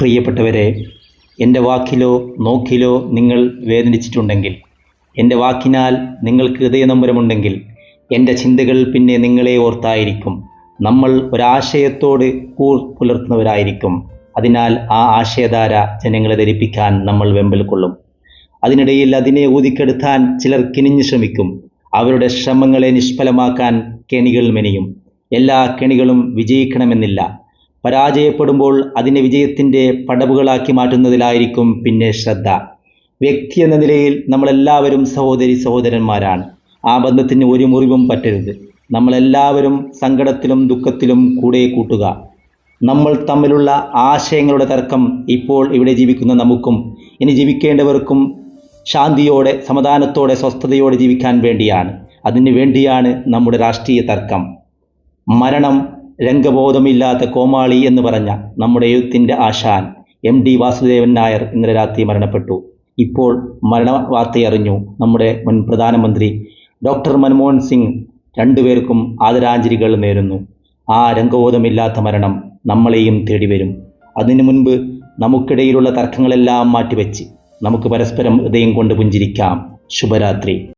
പ്രിയപ്പെട്ടവരെ എന്റെ വാക്കിലോ നോക്കിലോ നിങ്ങൾ വേദനിച്ചിട്ടുണ്ടെങ്കിൽ എന്റെ വാക്കിനാൽ നിങ്ങൾക്ക് ഹൃദയനമ്പരമുണ്ടെങ്കിൽ എന്റെ ചിന്തകൾ പിന്നെ നിങ്ങളെ ഓർത്തായിരിക്കും. നമ്മൾ ഒരാശയത്തോട് കൂർ പുലർത്തുന്നവരായിരിക്കും. അതിനാൽ ആ ആശയധാര ജനങ്ങളെ ധരിപ്പിക്കാൻ നമ്മൾ വെമ്പൽ കൊള്ളും. അതിനിടയിൽ അതിനെ ഊതിക്കെടുത്താൻ ചിലർ കിനിഞ്ഞു ശ്രമിക്കും. അവരുടെ ശ്രമങ്ങളെ നിഷ്ഫലമാക്കാൻ കെണികൾ മെനിയും. എല്ലാ കെണികളും വിജയിക്കണമെന്നില്ല. പരാജയപ്പെടുമ്പോൾ അതിനെ വിജയത്തിന്റെ പടവുകളാക്കി മാറ്റുന്നതിലായിരിക്കും പിന്നെ ശ്രദ്ധ. വ്യക്തി എന്ന നിലയിൽ നമ്മളെല്ലാവരും സഹോദരി സഹോദരന്മാരാണ്. ആ ബന്ധത്തിന് ഒരു മുറിവും പറ്റരുത്. നമ്മളെല്ലാവരും സങ്കടത്തിലും ദുഃഖത്തിലും കൂടെ കൂട്ടുക. നമ്മൾ തമ്മിലുള്ള ആശയങ്ങളുടെ തർക്കം ഇപ്പോൾ ഇവിടെ ജീവിക്കുന്ന നമുക്കും ഇനി ജീവിക്കേണ്ടവർക്കും ശാന്തിയോടെ സമാധാനത്തോടെ സ്വസ്ഥതയോടെ ജീവിക്കാൻ വേണ്ടിയാണ്. അതിനു വേണ്ടിയാണ് നമ്മുടെ രാഷ്ട്രീയ തർക്കം. മരണം രംഗബോധമില്ലാത്ത കോമാളി എന്ന് പറഞ്ഞ നമ്മുടെ എഴുത്തിന്റെ ആശാൻ എം ഡി വാസുദേവൻ നായർ ഇന്നലെ രാത്രി മരണപ്പെട്ടു. ഇപ്പോൾ മരണ വാർത്തയറിഞ്ഞു നമ്മുടെ മുൻ പ്രധാനമന്ത്രി ഡോക്ടർ മൻമോഹൻ സിംഗ് രണ്ടുപേർക്കും ആദരാഞ്ജലികൾ നേരുന്നു. ആ രംഗബോധമില്ലാത്ത മരണം നമ്മളെയും തേടി വരും. അതിനു മുൻപ് നമുക്കിടയിലുള്ള തർക്കങ്ങളെല്ലാം മാറ്റിവെച്ച് നമുക്ക് പരസ്പരം ഹൃദയം കൊണ്ട് പുഞ്ചിരിക്കാം. ശുഭരാത്രി.